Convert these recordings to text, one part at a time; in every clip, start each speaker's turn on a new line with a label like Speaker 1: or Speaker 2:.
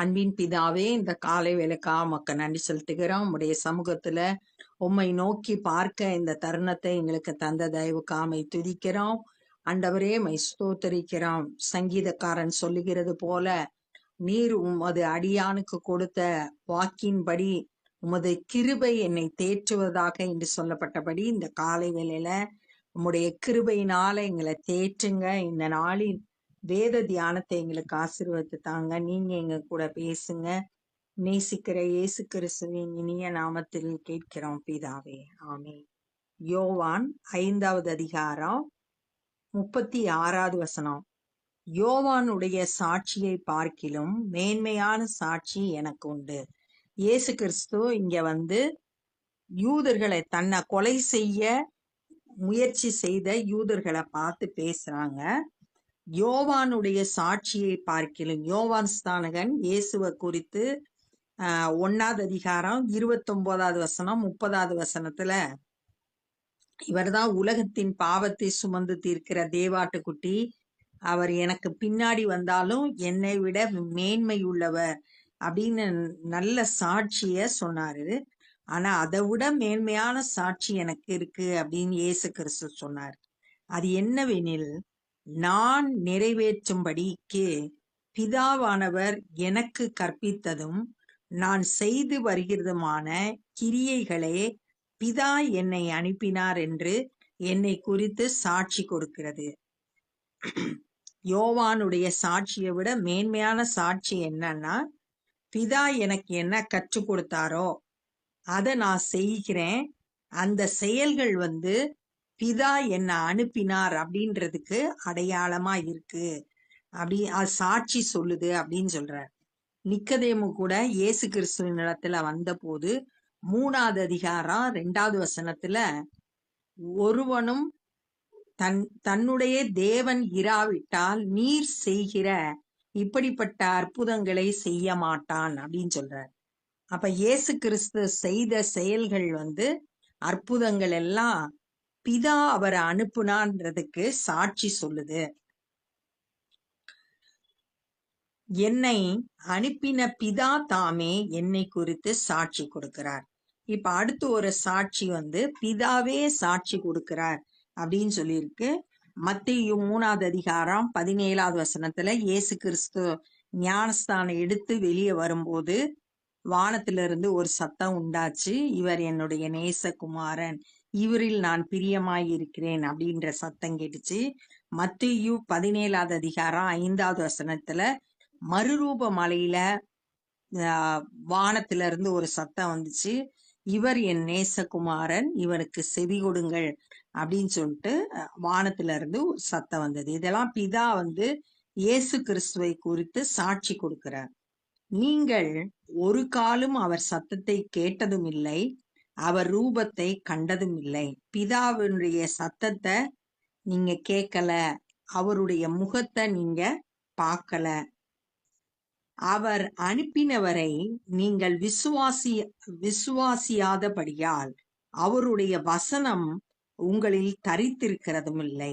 Speaker 1: அன்பின் பிதாவே இந்த காலை வேலைக்கா மக்க நன்றி செலுத்துகிறோம். உடைய சமூகத்துல உம்மை நோக்கி பார்க்க இந்த தருணத்தை எங்களுக்கு தந்த தயவுக்காமை துதிக்கிறோம். அண்டவரே மை ஸ்தோத்தரிக்கிறோம். சங்கீதக்காரன் சொல்லுகிறது போல நீர் உமது அடியானுக்கு கொடுத்த வாக்கின்படி உமது கிருபை என்னை தேற்றுவதாக என்று சொல்லப்பட்டபடி இந்த காலை வேளையில உம்முடைய கிருபையினால எங்களை தேற்றுங்க. இந்த நாளின் வேத தியானத்தை எங்களுக்கு ஆசீர்வத்து தாங்க. நீங்க எங்க கூட பேசுங்க. நேசிக்கிற இயேசு கிறிஸ்துவின் இனிய நாமத்தில் கேட்கிறோம் பிதாவே. ஆமே யோவான் ஐந்தாவது அதிகாரம் முப்பத்தி ஆறாவது வசனம். யோவானுடைய சாட்சியை பார்க்கிலும் மேன்மையான சாட்சி எனக்கு உண்டு. இயேசு கிறிஸ்து இங்க வந்து யூதர்களை தன்னை கொலை செய்ய முயற்சி செய்த யூதர்களை பார்த்து பேசுறாங்க. யோவானுடைய சாட்சியை பார்க்கிலும். யோவான் ஸ்தானகன் இயேசுவை குறித்து ஒன்னாவது அதிகாரம் இருபத்தொன்பதாவது வசனம் முப்பதாவது வசனத்துல இவர்தான் உலகத்தின் பாவத்தை சுமந்து தீர்க்கிற தேவாட்டுக்குட்டி. அவர் எனக்கு பின்னாடி வந்தாலும் என்னை விட மேன்மை உள்ளவர் அப்படின்னு நல்ல சாட்சிய சொன்னாரு. ஆனா அதை விட மேன்மையான சாட்சி எனக்கு இருக்கு அப்படின்னு இயேசு கிறிஸ்து சொன்னார். அது என்னவெனில் நான் நிறைவேற்றும்படிக்கு பிதாவானவர் எனக்கு கற்பித்ததும் நான் செய்து வருகிறதுமான கிரியைகளே பிதா என்னை அனுப்பினார் என்று என்னை குறித்து சாட்சி கொடுக்கிறது. யோவானுடைய சாட்சியை விட மேன்மையான சாட்சி என்னன்னா பிதா எனக்கு என்ன கற்றுக் கொடுத்தாரோ அதை நான் செய்கிறேன். அந்த செயல்கள் வந்து பிதா என்ன அனுப்பினார் அப்படின்றதுக்கு அடையாளமா இருக்கு. அப்படி அது சாட்சி சொல்லுது அப்படின்னு சொல்றார். நிக்கதேமு கூட இயேசு கிறிஸ்துவின் இடத்துல வந்த போது மூணாவது அதிகாரம் ரெண்டாவது வசனத்துல ஒருவனும் தன் தன்னுடைய தேவன் இராவிட்டால் நீர் செய்கிற இப்படிப்பட்ட அற்புதங்களை செய்ய மாட்டான் அப்படின்னு சொல்றார். அப்ப இயேசு கிறிஸ்து செய்த செயல்கள் வந்து அற்புதங்கள் எல்லாம் பிதா அவரை அனுப்புனான்றதுக்கு சாட்சி சொல்லுது. என்னை அனுப்பின பிதா தாமே என்னை குறித்து சாட்சி கொடுக்கிறார். இப்ப அடுத்து ஒரு சாட்சி வந்து பிதாவே சாட்சி கொடுக்கிறார் அப்படின்னு சொல்லியிருக்கு. மத்திய மூணாவது அதிகாரம் பதினேழாவது வசனத்துல இயேசு கிறிஸ்து ஞானஸ்தானம் எடுத்து வெளியே வரும்போது வானத்திலிருந்து ஒரு சத்தம் உண்டாச்சு. இவர் என்னுடைய நேசகுமாரன். இவரில் நான் பிரியமாய் இருக்கிறேன் அப்படின்ற சத்தம் கேட்டுச்சு. மத்தியு பதினேழாவது அதிகாரம் ஐந்தாவது வசனத்துல மறுரூப மலையில வானத்துல இருந்து ஒரு சத்தம் வந்துச்சு. இவர் என் நேசகுமாரன் இவருக்கு செவி கொடுங்கள் அப்படின்னு சொல்லிட்டு வானத்துல இருந்து ஒரு சத்தம் வந்தது. இதெல்லாம் பிதா வந்து இயேசு கிறிஸ்துவை குறித்து சாட்சி கொடுக்கிறார். நீங்கள் ஒரு காலும் அவர் சத்தத்தை கேட்டதும் இல்லை. அவர் ரூபத்தை கண்டதும் இல்லை. பிதாவினுடைய சத்தத்தை நீங்க கேட்கல அவருடைய முகத்தை நீங்க பார்க்கல அவர் அனுப்பினவரை நீங்கள் விசுவாசி விசுவாசியாதபடியால் அவருடைய வசனம் உங்களில் தரித்திருக்கிறதும் இல்லை.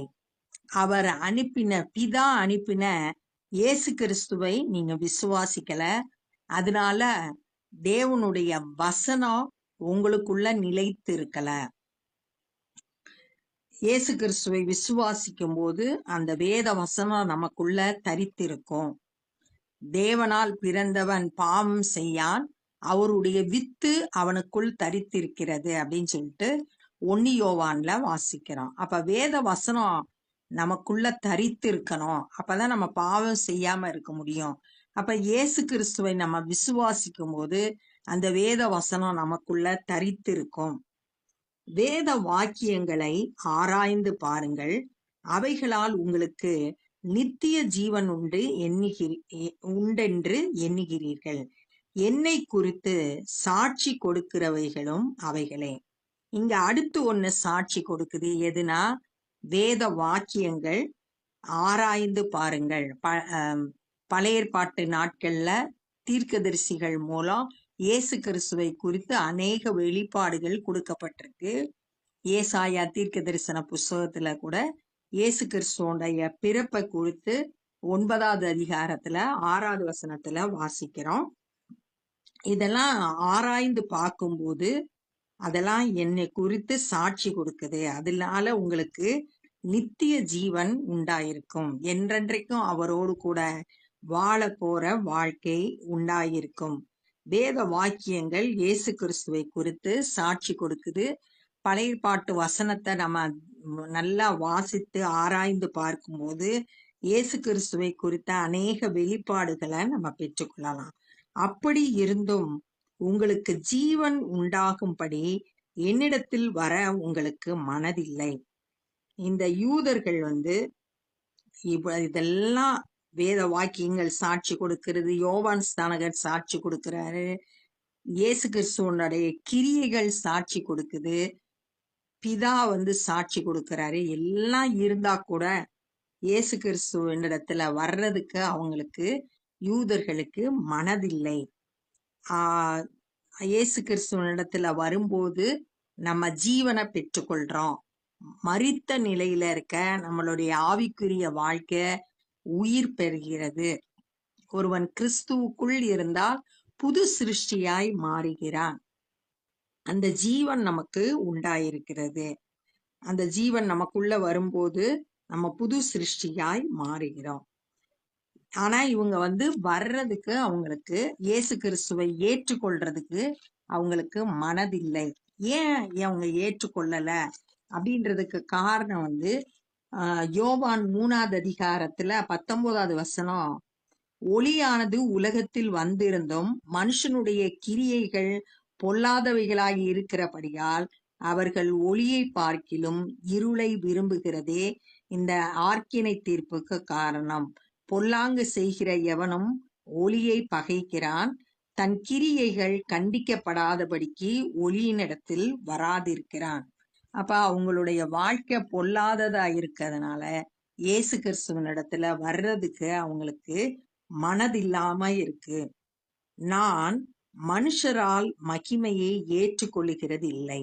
Speaker 1: அவர் அனுப்பின பிதா அனுப்பின இயேசு கிறிஸ்துவை நீங்க விசுவாசிக்கல. அதனால தேவனுடைய வசனம் உங்களுக்குள்ள நிலைத்து இருக்கல இயேசு கிறிஸ்துவை விசுவாசிக்கும் போது அந்த வேத வசனம் நமக்குள்ள தரித்திருக்கும். தேவனால் பிறந்தவன் பாவம் செய்யான் அவருடைய வித்து அவனுக்குள் தரித்திருக்கிறது அப்படின்னு சொல்லிட்டு ஒன்னியோவான்ல வாசிக்கிறோம். அப்ப வேத வசனம் நமக்குள்ள தரித்து இருக்கணும் அப்பதான் நம்ம பாவம் செய்யாம இருக்க முடியும். அப்ப இயேசு கிறிஸ்துவை நம்ம விசுவாசிக்கும் போது அந்த வேத வசனம் நமக்குள்ள தரித்திருக்கும். வேத வாக்கியங்களை ஆராய்ந்து பாருங்கள். அவைகளால் உங்களுக்கு நித்திய ஜீவன் உண்டு எண்ணுகிறீ உண்டென்று எண்ணுகிறீர்கள். என்னை குறித்து சாட்சி கொடுக்கிறவைகளும் அவைகளே. இங்க அடுத்து ஒண்ணு சாட்சி கொடுக்குது. எதுனா? வேத வாக்கியங்கள் ஆராய்ந்து பாருங்கள். ப பழையற்பாட்டு நாட்கள்ல தீர்க்கதரிசிகள் மூலம் இயேசு கிறிஸ்துவை குறித்து அநேக வெளிப்பாடுகள் கொடுக்கப்பட்டிருக்கு. ஏசாயா தீர்க்க தரிசன புஸ்தகத்துல கூட இயேசு கிறிஸ்துவோடைய பிறப்பை குறித்து ஒன்பதாவது அதிகாரத்துல ஆறாவது வசனத்துல வாசிக்கிறோம். இதெல்லாம் ஆராய்ந்து பார்க்கும்போது அதெல்லாம் என்னை குறித்து சாட்சி கொடுக்குது. அதனால உங்களுக்கு நித்திய ஜீவன் உண்டாயிருக்கும். என்றென்றைக்கும் அவரோடு கூட வாழ போற வாழ்க்கை உண்டாயிருக்கும். வேத வாக்கியங்கள் இயேசு கிறிஸ்துவை குறித்து சாட்சி கொடுக்குது. பழைய பாட்டு வசனத்தை நம்ம நல்லா வாசித்து ஆராய்ந்து பார்க்கும்போது இயேசு கிறிஸ்துவை குறித்த அநேக வெளிப்பாடுகளை நம்ம பெற்றுக்கொள்ளலாம். அப்படி இருந்தும் உங்களுக்கு ஜீவன் உண்டாகும்படி என்னிடத்தில் வர உங்களுக்கு மனதில்லை. இந்த யூதர்கள் வந்து இப்ப இதெல்லாம் வேத வாக்கியங்கள் சாட்சி கொடுக்கிறது. யோவான் ஸ்தானகர் சாட்சி கொடுக்கிறாரு. இயேசு கிறிஸ்துவனுடைய கிரியைகள் சாட்சி கொடுக்குது. பிதா வந்து சாட்சி கொடுக்கிறாரு. எல்லாம் இருந்தா கூட இயேசு கிறிஸ்துவனிடத்துல வர்றதுக்கு அவங்களுக்கு யூதர்களுக்கு மனதில்லை. ஆஹ் இயேசு கிறிஸ்துவனிடத்துல வரும்போது நம்ம ஜீவனை பெற்றுக்கொள்றோம். மறித்த நிலையில இருக்க நம்மளுடைய ஆவிக்குரிய வாழ்க்கை உயிர் பெறுகிறது. ஒருவன் கிறிஸ்துவுக்குள் இருந்தால் புது சிருஷ்டியாய் மாறுகிறான். அந்த ஜீவன் நமக்கு உண்டாயிருக்கிறது. அந்த ஜீவன் நமக்குள்ள வரும்போது நம்ம புது சிருஷ்டியாய் மாறுகிறோம். ஆனா இவங்க வந்து வர்றதுக்கு அவங்களுக்கு இயேசு கிறிஸ்துவை ஏற்றுக்கொள்றதுக்கு அவங்களுக்கு மனதில்லை. ஏன் அவங்க ஏற்றுக்கொள்ளல? அப்படின்றதுக்கு காரணம் வந்து யோவான் மூணாவது அதிகாரத்துல பத்தொன்பதாவது வசனம். ஒளியானது உலகத்தில் வந்திருந்தும் மனுஷனுடைய கிரியைகள் பொல்லாதவைகளாகி இருக்கிறபடியால் அவர்கள் ஒளியை பார்க்கிலும் இருளை விரும்புகிறதே இந்த ஆர்க்கினை தீர்ப்புக்கு காரணம். பொல்லாங்கு செய்கிற எவனும் ஒளியை பகைக்கிறான். தன் கிரியைகள் கண்டிக்கப்படாதபடிக்கு ஒளியினிடத்தில் வராதிருக்கிறான். அப்ப அவங்களுடைய வாழ்க்கை பொல்லாததா இருக்கிறதுனால இயேசு கிறிஸ்துவனிடத்துல வர்றதுக்கு அவங்களுக்கு மனதில்லாம இருக்கு. நான் மனுஷரால் மகிமையை ஏற்றுக்கொள்ளுகிறது இல்லை.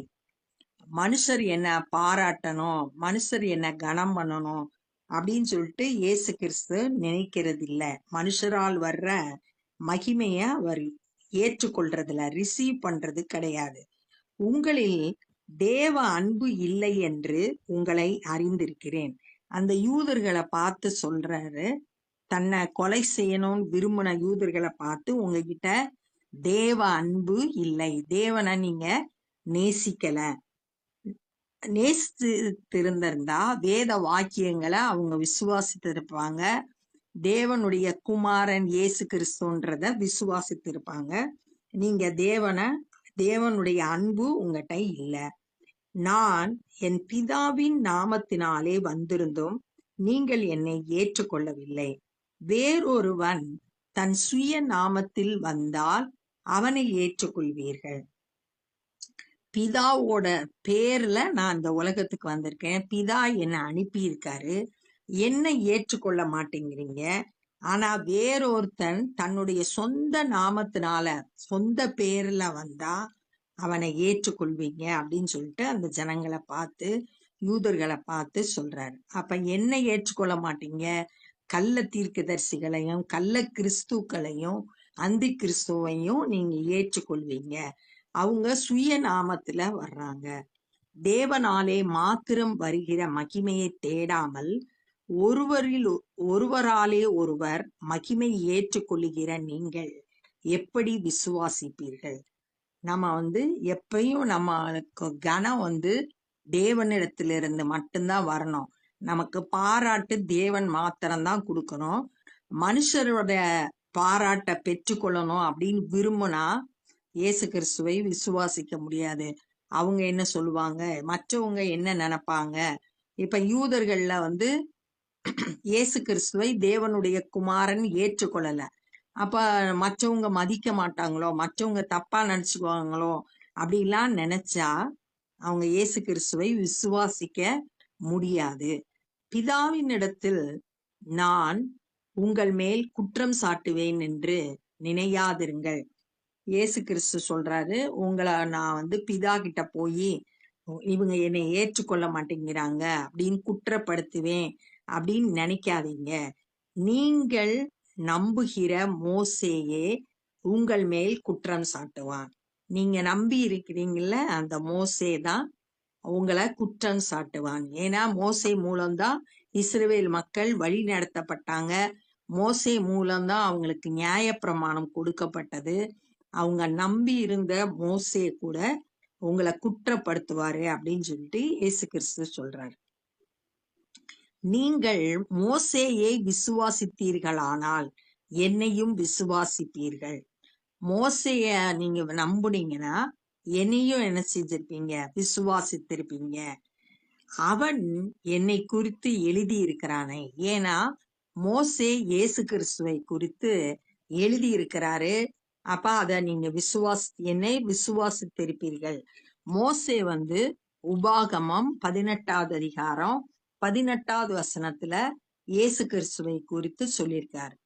Speaker 1: மனுஷர் என்ன பாராட்டணும் மனுஷர் என்ன கனம் பண்ணணும் அப்படின்னு சொல்லிட்டு இயேசு கிறிஸ்து நினைக்கிறது இல்ல மனுஷரால் வர்ற மகிமைய அவர் ஏற்றுக்கொள்றதுல ரிசீவ் பண்றது கிடையாது. உங்களில் தேவ அன்பு இல்லை என்று உங்களை அறிந்திருக்கிறேன். அந்த யூதர்களை பார்த்து சொல்றாரு தன்னை கொலை செய்யணும்னு விரும்பின யூதர்களை பார்த்து உங்ககிட்ட தேவ அன்பு இல்லை. தேவனை நீங்க நேசிக்கல. நேசித்திருந்திருந்தா வேத வாக்கியங்களை அவங்க விசுவாசித்திருப்பாங்க. தேவனுடைய குமாரன் இயேசு கிறிஸ்துன்றத விசுவாசித்திருப்பாங்க. நீங்க தேவனை தேவனுடைய அன்பு உங்ககிட்ட இல்ல. நான் என் பிதாவின் நாமத்தினாலே வந்திருந்தும் நீங்கள் என்னை ஏற்றுக்கொள்ளவில்லை. வேறொருவன் தன் சுய நாமத்தில் வந்தால் அவனை ஏற்றுக்கொள்வீர்கள். பிதாவோட பேர்ல நான் இந்த உலகத்துக்கு வந்திருக்கேன். பிதா என்னை அனுப்பியிருக்காரு. என்னை ஏற்றுக்கொள்ள மாட்டேங்கிறீங்க. ஆனா வேறொருத்தன் தன்னுடைய சொந்த நாமத்தினால சொந்த பேர்ல வந்தா அவனை ஏற்றுக்கொள்வீங்க அப்படின்னு சொல்லிட்டு அந்த ஜனங்களை பார்த்து யூதர்களை பார்த்து சொல்றாரு. அப்ப என்ன ஏற்றுக்கொள்ள மாட்டீங்க? கள்ள தீர்க்கதரிசிகளையும் கள்ள கிறிஸ்துக்களையும் அந்தி கிறிஸ்துவையும் நீங்க ஏற்றுக்கொள்வீங்க. அவங்க சுய நாமத்துல வர்றாங்க. தேவனாலே மாத்திரம் வருகிற மகிமையை தேடாமல் ஒருவரில் ஒருவராலே ஒருவர் மகிமை ஏற்றுக்கொள்ளுகிற நீங்கள் எப்படி விசுவாசிப்பீர்கள்? நம்ம வந்து எப்பயும் நம்மளுக்கு கனம் வந்து தேவனிடத்திலிருந்து மட்டும்தான் வரணும். நமக்கு பாராட்டு தேவன் மாத்திரம்தான் கொடுக்கணும். மனுஷரோட பாராட்டை பெற்றுக்கொள்ளணும் அப்படின்னு விரும்பினா இயேசு கிறிஸ்துவை விசுவாசிக்க முடியாது. அவங்க என்ன சொல்லுவாங்க? மற்றவங்க என்ன நினைப்பாங்க? இப்ப யூதர்கள்ல வந்து இயேசு கிறிஸ்துவை தேவனுடைய குமாரன் ஏற்றுக்கொள்ளல. அப்ப மற்றவங்க மதிக்க மாட்டாங்களோ மற்றவங்க தப்பா நினைச்சுக்குவாங்களோ அப்படிலாம் நினைச்சா அவங்க இயேசு கிறிஸ்துவை விசுவாசிக்க முடியாது. பிதாவின் இடத்தில் நான் உங்கள் மேல் குற்றம் சாட்டுவேன் என்று நினையாதிருங்கள். இயேசு கிறிஸ்து சொல்றாரு உங்களை நான் வந்து பிதா கிட்ட போய் இவங்க என்னை ஏற்றுக்கொள்ள மாட்டேங்கிறாங்க அப்படின்னு குற்றப்படுத்துவேன். அப்படின்னு நினைக்காதீங்க. நீங்கள் நம்புகிற மோசேயே உங்கள் மேல் குற்றம் சாட்டுவான். நீங்க நம்பி இருக்கிறீங்கல்ல அந்த மோசே தான் உங்களை குற்றம் சாட்டுவாங்க ஏன்னா மோசை மூலம்தான் இஸ்ரேல் மக்கள் வழி நடத்தப்பட்டாங்க. மோசை மூலம்தான் அவங்களுக்கு நியாயப்பிரமாணம் கொடுக்கப்பட்டது. அவங்க நம்பி இருந்த மோசே கூட உங்களை குற்றப்படுத்துவாரு அப்படின்னு சொல்லிட்டு இயேசு கிறிஸ்து சொல்றாரு. நீங்கள் மோசேயை விசுவாசித்தீர்களானால் என்னையும் விசுவாசிப்பீர்கள். மோசைய நீங்க நம்புனீங்கன்னா என்னையும் என்ன செஞ்சிருப்பீங்க? விசுவாசித்திருப்பீங்க. அவன் என்னை குறித்து எழுதி இருக்கிறானே ஏன்னா மோசே இயேசு கிறிஸ்துவை குறித்து எழுதி இருக்கிறாரு அப்ப அத நீங்க விசுவாசி என்னை விசுவாசித்திருப்பீர்கள். மோசே வந்து உபாகமம் பதினெட்டாவது அதிகாரம் பதினெட்டாவது வசனத்துல இயேசு கிறிஸ்துவை குறித்து சொல்லியிருக்காரு.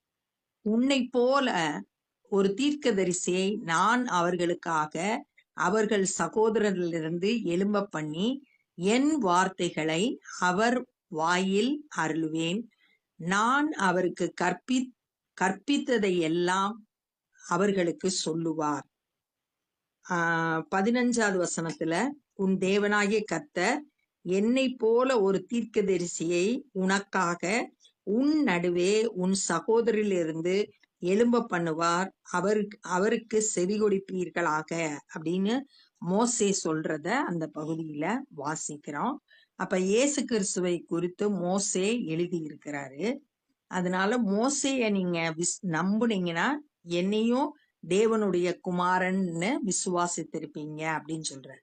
Speaker 1: உன்னை போல ஒரு தீர்க்கதரிசியை நான் அவர்களுக்காக அவர்கள் சகோதரரிலிருந்து எழும்ப பண்ணி என் வார்த்தைகளை அவர் வாயில் அருளுவேன். நான் அவருக்கு கற்பி கற்பித்ததை எல்லாம் அவர்களுக்கு சொல்லுவார். ஆஹ் பதினஞ்சாவது வசனத்துல உன் தேவனாகிய கத்தர் என்னை போல ஒரு தீர்க்கதரிசியை உனக்காக உன் நடுவே உன் சகோதரிலிருந்து எழும்ப பண்ணுவார். அவருக்கு அவருக்கு செவி கொடுப்பீர்களாக அப்படின்னு மோசே சொல்றத அந்த பகுதியில வாசிக்கிறோம். அப்ப இயேசு கிறிஸ்துவை குறித்து மோசே எழுதி இருக்கிறாரு அதனால மோசைய நீங்க விஸ் நம்புனீங்கன்னா என்னையும் தேவனுடைய குமாரன்னு விசுவாசித்திருப்பீங்க அப்படின்னு சொல்றாரு.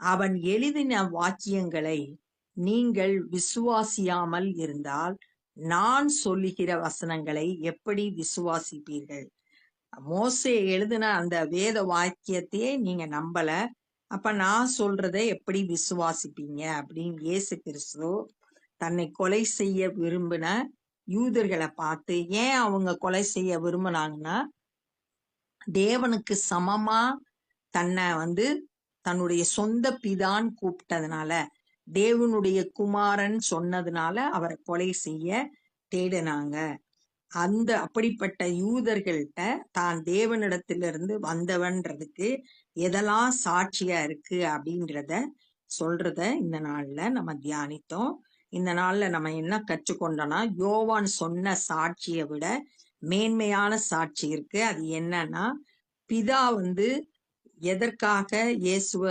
Speaker 1: அவன் எழுதின வாக்கியங்களை நீங்கள் விசுவாசியாமல் இருந்தால் நான் சொல்லுகிற வசனங்களை எப்படி விசுவாசிப்பீர்கள்? மோசே எழுதின அந்த வேத வாக்கியத்தையே நீங்க நம்பல. அப்ப நான் சொல்றதை எப்படி விசுவாசிப்பீங்க? அப்படின்னு இயேசு கிறிஸ்து தன்னை கொலை செய்ய விரும்பின யூதர்களை பார்த்து ஏன் அவங்க கொலை செய்ய விரும்பினாங்கன்னா தேவனுக்கு சமமா தன்னை வந்து தன்னுடைய சொந்த பிதான் கூப்பிட்டதுனால தேவனுடைய குமாரன் சொன்னதுனால அவரை கொலை செய்ய தேடினாங்க. அந்த அப்படிப்பட்ட யூதர்கள்ட்ட தான் தேவனிடத்திலிருந்து வந்தவன்றதுக்கு எதெல்லாம் சாட்சியா இருக்கு அப்படின்றத சொல்றத இந்த நாள்ல நம்ம தியானித்தோம். இந்த நாள்ல நம்ம என்ன கற்றுக்கொண்டோம்னா யோவான் சொன்ன சாட்சியை விட மேன்மையான சாட்சி இருக்கு. அது என்னன்னா பிதா வந்து எதற்காக இயேசுவ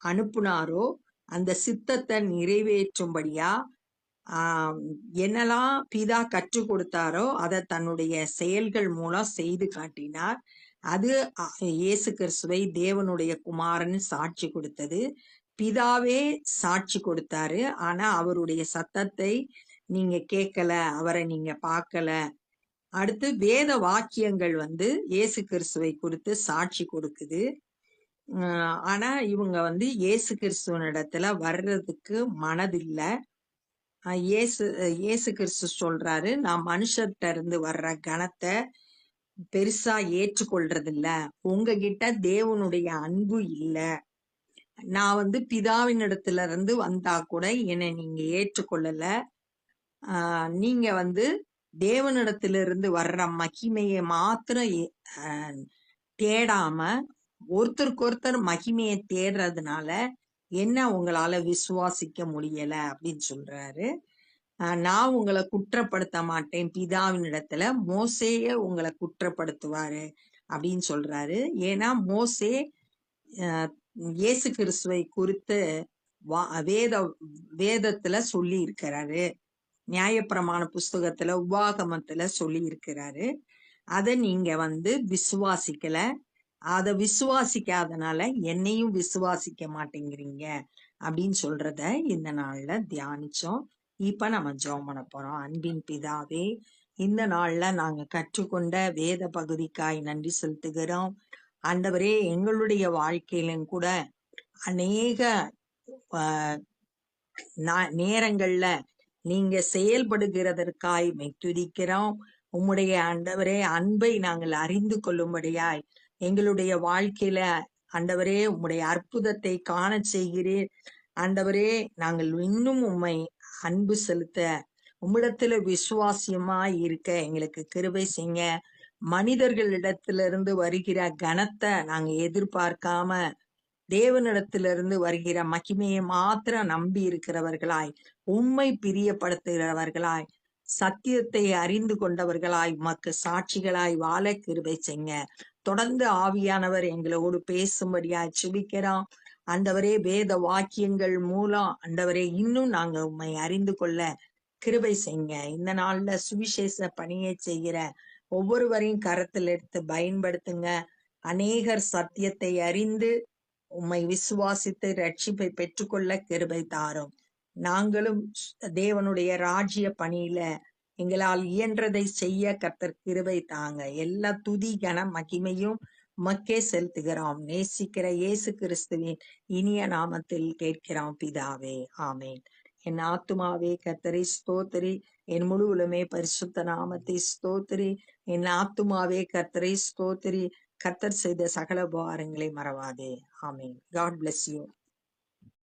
Speaker 1: அனுப்புனாரோ அந்த சித்தத்தை நிறைவேற்றும்படியா என்னெல்லாம் பிதா கற்றுக் கொடுத்தாரோ அதை தன்னுடைய செயல்கள் மூலம் செய்து காட்டினார். அது இயேசு கிறிஸ்துவை தேவனுடைய குமாரன் சாட்சி கொடுத்தது. பிதாவே சாட்சி கொடுத்தாரு. ஆனா அவருடைய சத்தத்தை நீங்க கேட்கல அவரை நீங்க பார்க்கல. அடுத்து வேத வாக்கியங்கள் வந்து இயேசு கிறிஸ்துவை குறித்து சாட்சி கொடுக்குது. ஆனா இவங்க வந்து இயேசு கிறிஸ்துவனிடத்துல வர்றதுக்கு மனதில்ல. இயேசு இயேசு கிறிஸ்து சொல்றாரு நான் மனுஷர்கிட்ட இருந்து வர்ற கணத்தை பெருசா ஏற்றுக்கொள்றது இல்ல உங்ககிட்ட தேவனுடைய அன்பு இல்ல. நான் வந்து பிதாவின் இடத்துல இருந்து வந்தா கூட என்னை நீங்க ஏற்றுக்கொள்ளல. ஆஹ் நீங்க வந்து தேவனிடத்திலிருந்து வர்ற மகிமையை மாத்திரம் தேடாம ஒருத்தருக்கு ஒருத்தர் மகிமையை தேடுறதுனால என்ன உங்களால விசுவாசிக்க முடியல அப்படின்னு சொல்றாரு. நான் உங்களை குற்றப்படுத்த மாட்டேன். பிதாவின் இடத்துல மோசேய உங்களை குற்றப்படுத்துவாரு அப்படின்னு சொல்றாரு. ஏன்னா மோசே இயேசு கிறிஸ்துவை குறித்து வா- வேத வேதத்துல சொல்லி இருக்கிறாரு நியாயப்பிரமாண புஸ்தகத்துல உபாகமத்துல சொல்லி இருக்கிறாரு அதை நீங்க வந்து விசுவாசிக்கல. அத விசுவாசிக்காதனால என்னையும் விசுவாசிக்க மாட்டேங்கிறீங்க அப்படின்னு சொல்றத இந்த நாள்ல தியானிச்சோம். இப்ப நம்ம ஜெபம் பண்ண போறோம். அன்பின் பிதாவே இந்த நாள்ல நாங்க கற்றுக்கொண்ட வேத பகுதிக்காய் நன்றி செலுத்துகிறோம். ஆண்டவரே எங்களுடைய வாழ்க்கையிலும் கூட அநேக நா- நேரங்கள்ல நீங்க செயல்படுகிறதற்காய் துதிக்கிறோம் உம்முடைய ஆண்டவரே அன்பை நாங்கள் அறிந்து கொள்ளும்படியாய் எங்களுடைய வாழ்க்கையில ஆண்டவரே உம்முடைய அற்புதத்தை காண செய்கிறீர். ஆண்டவரே நாங்கள் இன்னும் உம்மை அன்பு செலுத்த உம்மிடத்துல விசுவாசியமா இருக்க எங்களுக்கு கிருபை செய்ய மனிதர்களிடத்திலிருந்து வருகிற கனத்தை நாங்க எதிர்பார்க்காம தேவனிடத்திலிருந்து வருகிற மகிமையை மாத்திரம் நம்பி இருக்கிறவர்களாய் உம்மை பிரியப்படுத்துகிறவர்களாய் சத்தியத்தை அறிந்து கொண்டவர்களாய் உமக்கு சாட்சிகளாய் வாழ கிருபை செய்ய தொடர்ந்து ஆவியானவர் எங்களோடு பேசும்படியா சுபிக்கிறோம். அந்தவரே வேத வாக்கியங்கள் மூலம் அந்தவரே இன்னும் நாங்க உம்மை அறிந்து கொள்ள கிருபை செய்யுங்க. இந்த நாள்ல சுவிசேஷ பணியை செய்கிற ஒவ்வொருவரையும் கரத்தில் எடுத்து பயன்படுத்துங்க. அநேகர் சத்தியத்தை அறிந்து உம்மை விசுவாசித்து ரட்சிப்பை பெற்றுக்கொள்ள கிருபை தாரும். நாங்களும் தேவனுடைய ராஜ்ய பணியில எங்களால் இயன்றதை செய்ய கர்த்தர் கிருபை தாங்க. எல்லா துதி கன மகிமையும் மக்கே செலுத்துகிறோம். நேசிக்கிற இயேசு கிறிஸ்துவின் இனிய நாமத்தில் கேட்கிறோம் பிதாவே. ஆமேன். என் ஆத்துமாவே கர்த்தரை ஸ்தோத்திரி. என் முழுவலுமே பரிசுத்த நாமத்தை ஸ்தோத்திரி. என் ஆத்துமாவே கர்த்தரை ஸ்தோத்திரி. கர்த்தர் செய்த சகல உபகாரங்களை மறவாதே. ஆமேன். God bless you.